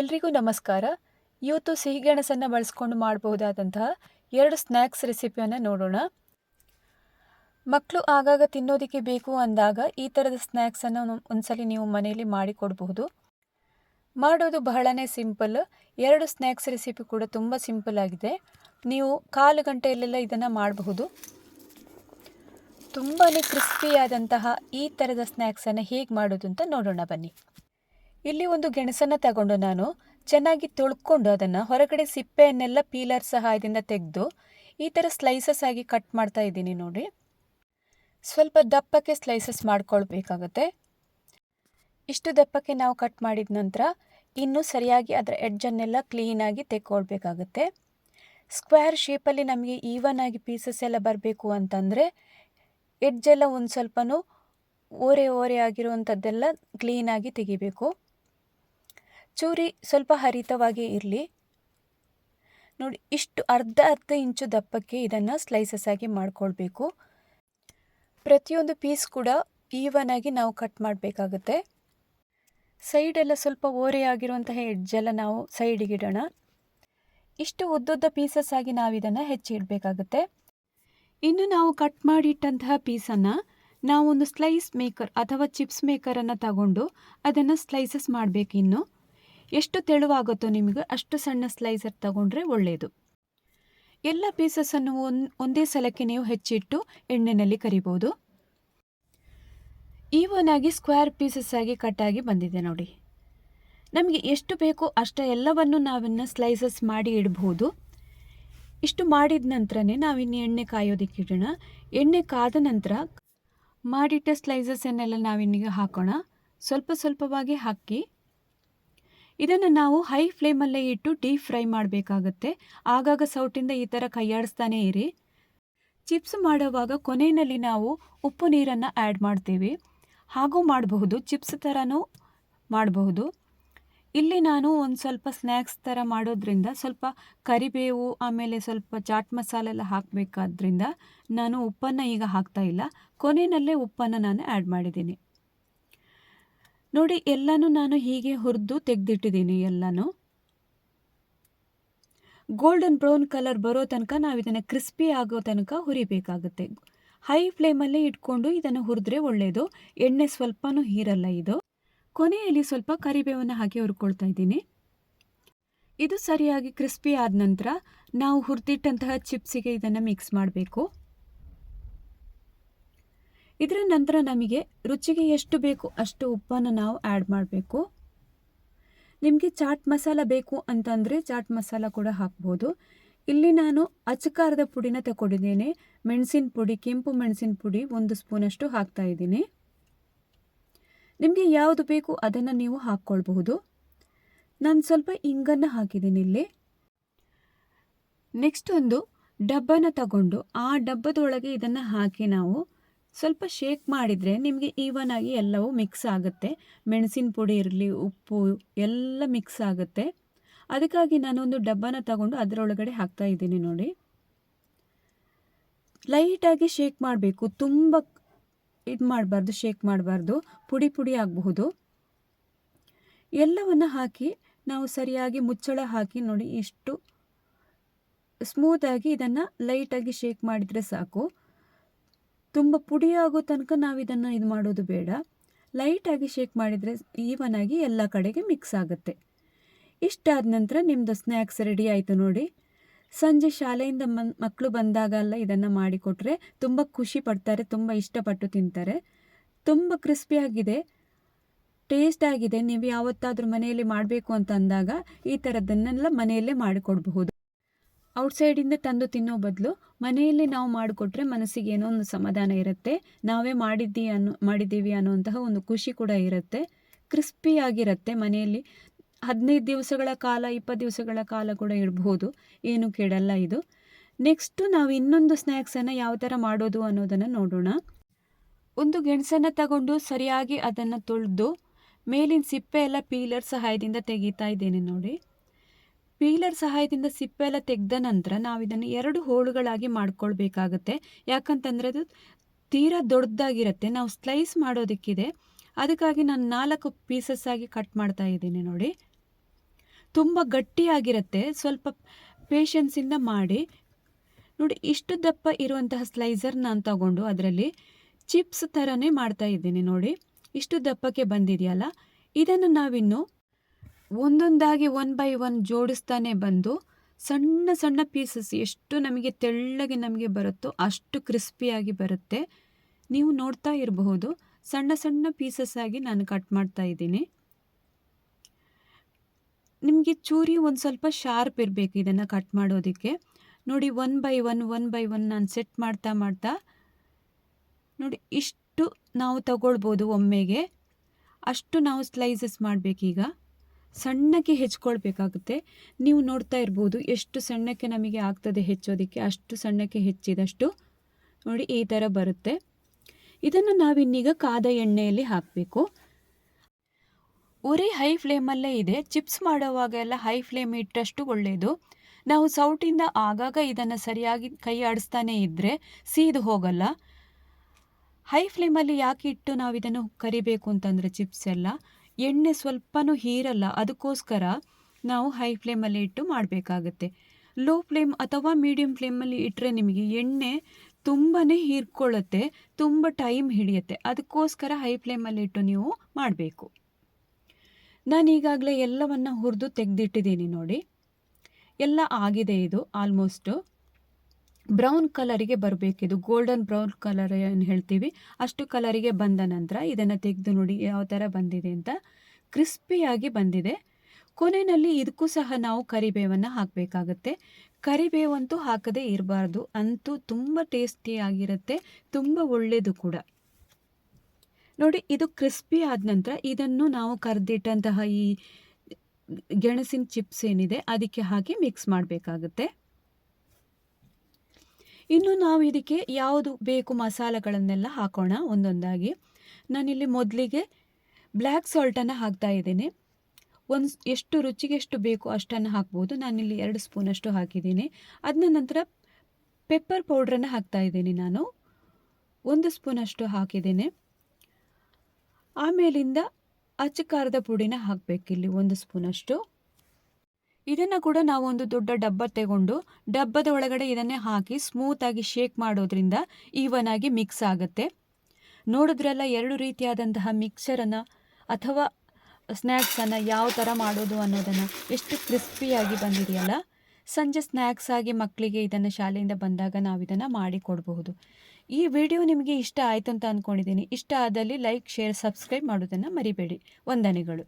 ಎಲ್ರಿಗೂ ನಮಸ್ಕಾರ. ಇವತ್ತು ಸಿಹಿಗೆಣಸನ್ನು ಬಳಸ್ಕೊಂಡು ಮಾಡಬಹುದಾದಂತಹ ಎರಡು ಸ್ನ್ಯಾಕ್ಸ್ ರೆಸಿಪಿಯನ್ನು ನೋಡೋಣ. ಮಕ್ಕಳು ಆಗಾಗ ತಿನ್ನೋದಕ್ಕೆ ಬೇಕು ಅಂದಾಗ ಈ ಥರದ ಸ್ನ್ಯಾಕ್ಸನ್ನು ಒಂದ್ಸಲಿ ನೀವು ಮನೆಯಲ್ಲಿ ಮಾಡಿಕೊಡಬಹುದು. ಮಾಡೋದು ಬಹಳನೇ ಸಿಂಪಲ್. ಎರಡು ಸ್ನ್ಯಾಕ್ಸ್ ರೆಸಿಪಿ ಕೂಡ ತುಂಬ ಸಿಂಪಲ್ ಆಗಿದೆ. ನೀವು ಕಾಲು ಗಂಟೆಯಲ್ಲೆಲ್ಲ ಇದನ್ನು ಮಾಡಬಹುದು. ತುಂಬಾ ಕ್ರಿಸ್ಪಿಯಾದಂತಹ ಈ ಥರದ ಸ್ನ್ಯಾಕ್ಸನ್ನು ಹೇಗೆ ಮಾಡೋದು ಅಂತ ನೋಡೋಣ ಬನ್ನಿ. ಇಲ್ಲಿ ಒಂದು ಗೆಣಸನ್ನು ತಗೊಂಡು ನಾನು ಚೆನ್ನಾಗಿ ತೊಳ್ಕೊಂಡು ಅದನ್ನು ಹೊರಗಡೆ ಸಿಪ್ಪೆಯನ್ನೆಲ್ಲ ಪೀಲರ್ ಸಹಾಯದಿಂದ ತೆಗೆದು ಈ ಥರ ಸ್ಲೈಸಸ್ ಆಗಿ ಕಟ್ ಮಾಡ್ತಾ ಇದ್ದೀನಿ ನೋಡಿ. ಸ್ವಲ್ಪ ದಪ್ಪಕ್ಕೆ ಸ್ಲೈಸಸ್ ಮಾಡ್ಕೊಳ್ಬೇಕಾಗತ್ತೆ. ಇಷ್ಟು ದಪ್ಪಕ್ಕೆ ನಾವು ಕಟ್ ಮಾಡಿದ ನಂತರ ಇನ್ನೂ ಸರಿಯಾಗಿ ಅದರ ಎಡ್ಜನ್ನೆಲ್ಲ ಕ್ಲೀನಾಗಿ ತೆಕ್ಕೊಳ್ಬೇಕಾಗತ್ತೆ. ಸ್ಕ್ವೇರ್ ಶೇಪಲ್ಲಿ ನಮಗೆ ಈವನ್ ಆಗಿ ಪೀಸಸ್ ಎಲ್ಲ ಬರಬೇಕು ಅಂತಂದರೆ ಎಡ್ಜೆಲ್ಲ ಒಂದು ಸ್ವಲ್ಪನೂ ಓರೆ ಓರೆ ಆಗಿರುವಂಥದ್ದೆಲ್ಲ ಕ್ಲೀನಾಗಿ ತೆಗಿಬೇಕು. ಚೂರಿ ಸ್ವಲ್ಪ ಹರಿತವಾಗಿ ಇರಲಿ. ನೋಡಿ, ಇಷ್ಟು ಅರ್ಧ ಅರ್ಧ ಇಂಚು ದಪ್ಪಕ್ಕೆ ಇದನ್ನು ಸ್ಲೈಸಸ್ ಆಗಿ ಮಾಡ್ಕೊಳ್ಬೇಕು. ಪ್ರತಿಯೊಂದು ಪೀಸ್ ಕೂಡ ಈವನ್ ಆಗಿ ನಾವು ಕಟ್ ಮಾಡಬೇಕಾಗುತ್ತೆ. ಸೈಡೆಲ್ಲ ಸ್ವಲ್ಪ ಓರೆ ಆಗಿರುವಂತಹ ಎಡ್ಜೆಲ್ಲ ನಾವು ಸೈಡಿಗೆ ಇಡೋಣ. ಇಷ್ಟು ಉದ್ದುದ್ದ ಪೀಸಸ್ ಆಗಿ ನಾವು ಇದನ್ನು ಹೆಚ್ಚಿಡಬೇಕಾಗುತ್ತೆ ಇನ್ನು ನಾವು ಕಟ್ ಮಾಡಿಟ್ಟಂತಹ ಪೀಸನ್ನು ನಾವೊಂದು ಸ್ಲೈಸ್ ಮೇಕರ್ ಅಥವಾ ಚಿಪ್ಸ್ ಮೇಕರನ್ನು ತಗೊಂಡು ಅದನ್ನು ಸ್ಲೈಸಸ್ ಮಾಡಬೇಕು ಇನ್ನು. ಎಷ್ಟು ತೆಳುವಾಗುತ್ತೋ ನಿಮಗೆ ಅಷ್ಟು ಸಣ್ಣ ಸ್ಲೈಸರ್ ತಗೊಂಡ್ರೆ ಒಳ್ಳೆಯದು ಎಲ್ಲ ಪೀಸಸನ್ನು ಒಂದು ಒಂದೇ ಸಲಕ್ಕೆ ನೀವು ಹೆಚ್ಚಿಟ್ಟು ಎಣ್ಣೆಯಲ್ಲಿ ಕರಿಬೋದು. ಈವನ್ ಆಗಿ ಸ್ಕ್ವೇರ್ ಪೀಸಸ್ ಆಗಿ ಕಟ್ಟಾಗಿ ಬಂದಿದೆ ನೋಡಿ. ನಮಗೆ ಎಷ್ಟು ಬೇಕೋ ಅಷ್ಟ ಎಲ್ಲವನ್ನು ನಾವಿನ್ನು ಸ್ಲೈಸಸ್ ಮಾಡಿ ಇಡಬಹುದು ಇಷ್ಟು ಮಾಡಿದ ನಂತರನೇ ನಾವಿನ್ನು ಎಣ್ಣೆ ಕಾಯೋದಕ್ಕೆ ಇಡೋಣ. ಎಣ್ಣೆ ಕಾದ ನಂತರ ಮಾಡಿಟ್ಟ ಸ್ಲೈಸಸ್ಸನ್ನೆಲ್ಲ ನಾವಿನ್ನಿಗೆ ಹಾಕೋಣ. ಸ್ವಲ್ಪ ಸ್ವಲ್ಪವಾಗಿ ಹಾಕಿ ಇದನ್ನು ನಾವು ಹೈ ಫ್ಲೇಮಲ್ಲೇ ಇಟ್ಟು ಡೀಪ್ ಫ್ರೈ ಮಾಡಬೇಕಾಗತ್ತೆ. ಆಗಾಗ ಸೌಟಿಂದ ಈ ಥರ ಕೈಯಾಡಿಸ್ತಾನೆ ಇರಿ. ಚಿಪ್ಸ್ ಮಾಡುವಾಗ ಕೊನೆಯಲ್ಲಿ ನಾವು ಉಪ್ಪು ನೀರನ್ನು ಆ್ಯಡ್ ಮಾಡ್ತೀವಿ. ಹಾಗೂ ಮಾಡಬಹುದು, ಚಿಪ್ಸ್ ಥರನೂ ಮಾಡಬಹುದು. ಇಲ್ಲಿ ನಾನು ಒಂದು ಸ್ವಲ್ಪ ಸ್ನ್ಯಾಕ್ಸ್ ಥರ ಮಾಡೋದ್ರಿಂದ ಸ್ವಲ್ಪ ಕರಿಬೇವು, ಆಮೇಲೆ ಸ್ವಲ್ಪ ಚಾಟ್ ಮಸಾಲೆ ಎಲ್ಲ ಹಾಕಬೇಕಾದ್ರಿಂದ ನಾನು ಉಪ್ಪನ್ನು ಈಗ ಹಾಕ್ತಾ ಇಲ್ಲ. ಕೊನೆಯಲ್ಲೇ ಉಪ್ಪನ್ನು ನಾನು ಆ್ಯಡ್ ಮಾಡಿದ್ದೀನಿ. ನೋಡಿ, ಎಲ್ಲನೂ ನಾನು ಹೀಗೆ ಹುರಿದು ತೆಗೆದಿಟ್ಟಿದ್ದೀನಿ ಎಲ್ಲನೂ. ಗೋಲ್ಡನ್ ಬ್ರೌನ್ ಕಲರ್ ಬರೋ ತನಕ ನಾವು ಇದನ್ನು ಕ್ರಿಸ್ಪಿ ಆಗೋ ತನಕ ಹುರಿಬೇಕಾಗುತ್ತೆ. ಹೈ ಫ್ಲೇಮಲ್ಲೇ ಇಟ್ಕೊಂಡು ಇದನ್ನು ಹುರಿದ್ರೆ ಒಳ್ಳೆಯದು ಎಣ್ಣೆ ಸ್ವಲ್ಪನೂ ಹೀರಲ್ಲ ಇದು. ಕೊನೆಯಲ್ಲಿ ಸ್ವಲ್ಪ ಕರಿಬೇವನ್ನು ಹಾಕಿ ಹುರ್ಕೊಳ್ತಾ ಇದ್ದೀನಿ. ಇದು ಸರಿಯಾಗಿ ಕ್ರಿಸ್ಪಿ ಆದ ನಂತರ ನಾವು ಹುರಿದಿಟ್ಟಂತಹ ಚಿಪ್ಸಿಗೆ ಇದನ್ನು ಮಿಕ್ಸ್ ಮಾಡಬೇಕು. ಇದರ ನಂತರ ನಮಗೆ ರುಚಿಗೆ ಎಷ್ಟು ಬೇಕು ಅಷ್ಟು ಉಪ್ಪನ್ನು ನಾವು ಆ್ಯಡ್ ಮಾಡಬೇಕು. ನಿಮಗೆ ಚಾಟ್ ಮಸಾಲ ಬೇಕು ಅಂತಂದರೆ ಚಾಟ್ ಮಸಾಲ ಕೂಡ ಹಾಕ್ಬೋದು. ಇಲ್ಲಿ ನಾನು ಅಚ್ಚಕಾರದ ಪುಡಿನ ತಗೊಂಡಿದ್ದೇನೆ ಮೆಣಸಿನ ಪುಡಿ, ಕೆಂಪು ಮೆಣಸಿನ ಪುಡಿ ಒಂದು ಸ್ಪೂನಷ್ಟು ಹಾಕ್ತಾ ಇದ್ದೀನಿ. ನಿಮಗೆ ಯಾವುದು ಬೇಕು ಅದನ್ನು ನೀವು ಹಾಕ್ಕೊಳ್ಬಹುದು. ನಾನು ಸ್ವಲ್ಪ ಇಂಗನ್ನು ಹಾಕಿದ್ದೀನಿ ಇಲ್ಲಿ. ನೆಕ್ಸ್ಟ್ ಒಂದು ಡಬ್ಬನ ತಗೊಂಡು ಆ ಡಬ್ಬದೊಳಗೆ ಇದನ್ನು ಹಾಕಿ ನಾವು ಸ್ವಲ್ಪ ಶೇಕ್ ಮಾಡಿದರೆ ನಿಮಗೆ ಈವನ್ ಆಗಿ ಎಲ್ಲವೂ ಮಿಕ್ಸ್ ಆಗುತ್ತೆ. ಮೆಣಸಿನ ಪುಡಿ ಇರಲಿ, ಉಪ್ಪು ಎಲ್ಲ ಮಿಕ್ಸ್ ಆಗುತ್ತೆ. ಅದಕ್ಕಾಗಿ ನಾನೊಂದು ಡಬ್ಬನ ತಗೊಂಡು ಅದರೊಳಗಡೆ ಹಾಕ್ತಾ ಇದ್ದೀನಿ ನೋಡಿ. ಲೈಟಾಗಿ ಶೇಕ್ ಮಾಡಬೇಕು. ತುಂಬ ಇದು ಮಾಡಬಾರ್ದು ಶೇಕ್ ಮಾಡಬಾರ್ದು. ಪುಡಿ ಪುಡಿ ಆಗಬಹುದು. ಎಲ್ಲವನ್ನು ಹಾಕಿ ನಾವು ಸರಿಯಾಗಿ ಮುಚ್ಚಳ ಹಾಕಿ ನೋಡಿ ಇಷ್ಟು ಸ್ಮೂತಾಗಿ ಇದನ್ನು ಲೈಟಾಗಿ ಶೇಕ್ ಮಾಡಿದರೆ ಸಾಕು. ತುಂಬ ಪುಡಿ ಆಗೋ ತನಕ ನಾವು ಇದನ್ನು ಇದು ಮಾಡೋದು ಬೇಡ. ಲೈಟಾಗಿ ಶೇಕ್ ಮಾಡಿದರೆ ಈವನ್ ಆಗಿ ಎಲ್ಲ ಕಡೆಗೆ ಮಿಕ್ಸ್ ಆಗುತ್ತೆ. ಇಷ್ಟಾದ ನಂತರ ನಿಮ್ಮದು ಸ್ನ್ಯಾಕ್ಸ್ ರೆಡಿ ಆಯಿತು ನೋಡಿ. ಸಂಜೆ ಶಾಲೆಯಿಂದ ಮನ್ ಮಕ್ಕಳು ಬಂದಾಗಲ್ಲ ಇದನ್ನು ಮಾಡಿಕೊಟ್ರೆ ತುಂಬ ಖುಷಿ ಪಡ್ತಾರೆ, ತುಂಬ ಇಷ್ಟಪಟ್ಟು ತಿಂತಾರೆ. ತುಂಬ ಕ್ರಿಸ್ಪಿಯಾಗಿದೆ ಟೇಸ್ಟ್ ಆಗಿದೆ. ನೀವು ಯಾವತ್ತಾದರೂ ಮನೆಯಲ್ಲಿ ಮಾಡಬೇಕು ಅಂತ ಅಂದಾಗ ಈ ಥರದ್ದನ್ನೆಲ್ಲ ಮನೆಯಲ್ಲೇ ಮಾಡಿಕೊಡ್ಬಹುದು ಔಟ್ಸೈಡಿಂದ ತಂದು ತಿನ್ನೋ ಬದಲು ಮನೆಯಲ್ಲಿ ನಾವು ಮಾಡಿಕೊಟ್ರೆ ಮನಸ್ಸಿಗೆ ಏನೋ ಒಂದು ಸಮಾಧಾನ ಇರುತ್ತೆ. ನಾವೇ ಮಾಡಿದ್ದಿ ಅನ್ನೋ, ಮಾಡಿದ್ದೀವಿ ಅನ್ನೋಂತಹ ಒಂದು ಖುಷಿ ಕೂಡ ಇರುತ್ತೆ. ಕ್ರಿಸ್ಪಿಯಾಗಿರುತ್ತೆ ಮನೆಯಲ್ಲಿ. ಹದಿನೈದು ದಿವಸಗಳ ಕಾಲ, ಇಪ್ಪತ್ತು ದಿವಸಗಳ ಕಾಲ ಕೂಡ ಇರಬಹುದು ಏನು ಕೆಡಲ್ಲ ಇದು. ನೆಕ್ಸ್ಟು ನಾವು ಇನ್ನೊಂದು ಸ್ನ್ಯಾಕ್ಸನ್ನು ಯಾವ ಥರ ಮಾಡೋದು ಅನ್ನೋದನ್ನು ನೋಡೋಣ. ಒಂದು ಗೆಣಸನ್ನು ತಗೊಂಡು ಸರಿಯಾಗಿ ಅದನ್ನು ತೊಳೆದು ಮೇಲಿನ ಸಿಪ್ಪೆ ಎಲ್ಲ ಪೀಲರ್ ಸಹಾಯದಿಂದ ತೆಗೀತಾ ಇದ್ದೇನೆ ನೋಡಿ. ಪೀಲರ್ ಸಹಾಯದಿಂದ ಸಿಪ್ಪೆ ಎಲ್ಲ ತೆಗೆದ ನಂತರ ನಾವು ಇದನ್ನು ಎರಡು ಹೋಳುಗಳಾಗಿ ಮಾಡ್ಕೊಳ್ಬೇಕಾಗತ್ತೆ. ಯಾಕಂತಂದರೆ ಅದು ತೀರಾ ದೊಡ್ಡದಾಗಿರುತ್ತೆ. ನಾವು ಸ್ಲೈಸ್ ಮಾಡೋದಕ್ಕಿದೆ. ಅದಕ್ಕಾಗಿ ನಾನು ನಾಲ್ಕು ಪೀಸಸ್ ಆಗಿ ಕಟ್ ಮಾಡ್ತಾ ಇದ್ದೀನಿ ನೋಡಿ. ತುಂಬ ಗಟ್ಟಿಯಾಗಿರುತ್ತೆ. ಸ್ವಲ್ಪ ಪೇಷನ್ಸಿಂದ ಮಾಡಿ. ನೋಡಿ, ಇಷ್ಟು ದಪ್ಪ ಇರುವಂತಹ ಸ್ಲೈಸರ್ ನಾನು ತಗೊಂಡು ಅದರಲ್ಲಿ ಚಿಪ್ಸ್ ಥರನೇ ಮಾಡ್ತಾ ಇದ್ದೀನಿ ನೋಡಿ. ಇಷ್ಟು ದಪ್ಪಕ್ಕೆ ಬಂದಿದೆಯಲ್ಲ? ಇದನ್ನು ನಾವಿನ್ನು ಒಂದೊಂದಾಗಿ ಒನ್ ಬೈ ಒನ್ ಜೋಡಿಸ್ತಾನೆ ಬಂದು ಸಣ್ಣ ಸಣ್ಣ ಪೀಸಸ್ ಎಷ್ಟು ನಮಗೆ ತೆಳ್ಳಗೆ ನಮಗೆ ಬರುತ್ತೋ ಅಷ್ಟು ಕ್ರಿಸ್ಪಿಯಾಗಿ ಬರುತ್ತೆ. ನೀವು ನೋಡ್ತಾ ಇರಬಹುದು, ಸಣ್ಣ ಸಣ್ಣ ಪೀಸಸ್ ಆಗಿ ನಾನು ಕಟ್ ಮಾಡ್ತಾ ಇದ್ದೀನಿ. ನಿಮಗೆ ಚೂರಿ ಒಂದು ಸ್ವಲ್ಪ ಶಾರ್ಪ್ ಇರಬೇಕು ಇದನ್ನು ಕಟ್ ಮಾಡೋದಕ್ಕೆ. ನೋಡಿ, one by one one by one ನಾನು ಸೆಟ್ ಮಾಡ್ತಾ ಮಾಡ್ತಾ. ನೋಡಿ, ಇಷ್ಟು ನಾವು ತಗೊಳ್ಬೋದು ಒಮ್ಮೆಗೆ. ಅಷ್ಟು ನಾವು ಸ್ಲೈಸಸ್ ಮಾಡಬೇಕೀಗ. ಸಣ್ಣಕ್ಕೆ ಹೆಚ್ಕೊಳ್ಬೇಕಾಗುತ್ತೆ. ನೀವು ನೋಡ್ತಾ ಇರ್ಬೋದು ಎಷ್ಟು ಸಣ್ಣಕ್ಕೆ ನಮಗೆ ಆಗ್ತದೆ ಹೆಚ್ಚೋದಕ್ಕೆ, ಅಷ್ಟು ಸಣ್ಣಕ್ಕೆ ಹೆಚ್ಚಿದಷ್ಟು. ನೋಡಿ, ಈ ಥರ ಬರುತ್ತೆ. ಇದನ್ನು ನಾವಿನ್ನೀಗ ಕಾದ ಎಣ್ಣೆಯಲ್ಲಿ ಹಾಕಬೇಕು. ಉರಿ ಹೈ ಫ್ಲೇಮಲ್ಲೇ ಇದೆ. ಚಿಪ್ಸ್ ಮಾಡುವಾಗ ಎಲ್ಲ ಹೈ ಫ್ಲೇಮ್ ಇಟ್ಟಷ್ಟು ಒಳ್ಳೆಯದು. ನಾವು ಸೌಟಿಂದ ಆಗಾಗ ಇದನ್ನು ಸರಿಯಾಗಿ ಕೈ ಆಡಿಸ್ತಾನೇ ಇದ್ದರೆ ಸೀದು ಹೋಗಲ್ಲ. ಹೈ ಫ್ಲೇಮಲ್ಲಿ ಯಾಕೆ ಇಟ್ಟು ನಾವು ಇದನ್ನು ಕರಿಬೇಕು ಅಂತಂದರೆ ಚಿಪ್ಸ್ ಎಲ್ಲ. ಎಣ್ಣೆ ಸ್ವಲ್ಪನೂ ಹೀರಲ್ಲ, ಅದಕ್ಕೋಸ್ಕರ ನಾವು ಹೈ ಫ್ಲೇಮಲ್ಲಿ ಇಟ್ಟು ಮಾಡಬೇಕಾಗತ್ತೆ. ಲೋ ಫ್ಲೇಮ್ ಅಥವಾ ಮೀಡಿಯಮ್ ಫ್ಲೇಮಲ್ಲಿ ಇಟ್ಟರೆ ನಿಮಗೆ ಎಣ್ಣೆ ತುಂಬಾ ಹೀರ್ಕೊಳ್ಳುತ್ತೆ, ತುಂಬ ಟೈಮ್ ಹಿಡಿಯುತ್ತೆ. ಅದಕ್ಕೋಸ್ಕರ ಹೈ ಫ್ಲೇಮಲ್ಲಿ ಇಟ್ಟು ನೀವು ಮಾಡಬೇಕು. ನಾನು ಈಗಾಗಲೇ ಎಲ್ಲವನ್ನು ಹುರಿದು ತೆಗೆದಿಟ್ಟಿದ್ದೀನಿ ನೋಡಿ. ಎಲ್ಲ ಆಗಿದೆ ಇದು ಆಲ್ಮೋಸ್ಟು ಬ್ರೌನ್ ಕಲರಿಗೆ ಬರಬೇಕಿದು ಗೋಲ್ಡನ್ ಬ್ರೌನ್ ಕಲರ್ ಏನು ಹೇಳ್ತೀವಿ? ಅಷ್ಟು ಕಲರಿಗೆ ಬಂದ ನಂತರ ಇದನ್ನು ತೆಗೆದು ನೋಡಿ ಯಾವ ಥರ ಬಂದಿದೆ ಅಂತ. ಕ್ರಿಸ್ಪಿಯಾಗಿ ಬಂದಿದೆ. ಕೊನೆಯಲ್ಲಿ ಇದಕ್ಕೂ ಸಹ ನಾವು ಕರಿಬೇವನ್ನು ಹಾಕಬೇಕಾಗತ್ತೆ. ಕರಿಬೇವಂತೂ ಹಾಕದೇ ಇರಬಾರ್ದು. ಅಂತೂ ತುಂಬ ಟೇಸ್ಟಿಯಾಗಿರುತ್ತೆ ತುಂಬ ಒಳ್ಳೆಯದು ಕೂಡ. ನೋಡಿ, ಇದು ಕ್ರಿಸ್ಪಿ ಆದ ನಂತರ ಇದನ್ನು ನಾವು ಕರೆದಿಟ್ಟಂತಹ ಈ ಗೆಣಸಿನ ಚಿಪ್ಸ್ ಏನಿದೆ, ಅದಕ್ಕೆ ಹಾಕಿ ಮಿಕ್ಸ್ ಮಾಡಬೇಕಾಗುತ್ತೆ. ಇನ್ನು ನಾವು ಇದಕ್ಕೆ ಯಾವುದು ಬೇಕು ಮಸಾಲೆಗಳನ್ನೆಲ್ಲ ಹಾಕೋಣ ಒಂದೊಂದಾಗಿ. ನಾನಿಲ್ಲಿ ಮೊದಲಿಗೆ ಬ್ಲ್ಯಾಕ್ ಸಾಲ್ಟನ್ನು ಹಾಕ್ತಾ ಇದ್ದೀನಿ. ಒಂದು ಎಷ್ಟು ರುಚಿಗೆ ಎಷ್ಟು ಬೇಕು ಅಷ್ಟನ್ನು ಹಾಕ್ಬೋದು. ನಾನಿಲ್ಲಿ ಎರಡು ಸ್ಪೂನಷ್ಟು ಹಾಕಿದ್ದೀನಿ. ಅದನ್ನ ನಂತರ ಪೆಪ್ಪರ್ ಪೌಡ್ರನ್ನು ಹಾಕ್ತಾ ಇದ್ದೀನಿ ನಾನು. ಒಂದು ಸ್ಪೂನಷ್ಟು ಹಾಕಿದ್ದೀನಿ. ಆಮೇಲಿಂದ ಅಚ್ಚ ಖಾರದ ಪುಡಿನ ಹಾಕಬೇಕಿಲ್ಲಿ ಒಂದು ಸ್ಪೂನಷ್ಟು. ಇದನ್ನು ಕೂಡ ನಾವು ಒಂದು ದೊಡ್ಡ ಡಬ್ಬ ತಗೊಂಡು ಡಬ್ಬದ ಒಳಗಡೆ ಇದನ್ನೇ ಹಾಕಿ ಸ್ಮೂತಾಗಿ ಶೇಕ್ ಮಾಡೋದ್ರಿಂದ ಈವನ್ ಆಗಿ ಮಿಕ್ಸ್ ಆಗುತ್ತೆ. ನೋಡಿದ್ರೆಲ್ಲ ಎರಡು ರೀತಿಯಾದಂತಹ ಮಿಕ್ಸರನ್ನು ಅಥವಾ ಸ್ನ್ಯಾಕ್ಸನ್ನು ಯಾವ ಥರ ಮಾಡೋದು ಅನ್ನೋದನ್ನು ಎಷ್ಟು ಕ್ರಿಸ್ಪಿಯಾಗಿ ಬಂದಿದೆಯಲ್ಲ, ಸಂಜೆ ಸ್ನ್ಯಾಕ್ಸ್ ಆಗಿ ಮಕ್ಕಳಿಗೆ ಇದನ್ನು ಶಾಲೆಯಿಂದ ಬಂದಾಗ ನಾವು ಇದನ್ನು ಮಾಡಿ ಕೊಡಬಹುದು. ಈ ವಿಡಿಯೋ ನಿಮಗೆ ಇಷ್ಟ ಆಯಿತು ಅಂತ ಅಂದ್ಕೊಂಡಿದ್ದೀನಿ ಇಷ್ಟ ಆದಲ್ಲಿ ಲೈಕ್ ಶೇರ್ ಸಬ್ಸ್ಕ್ರೈಬ್ ಮಾಡೋದನ್ನು ಮರಿಬೇಡಿ. ವಂದನೆಗಳು.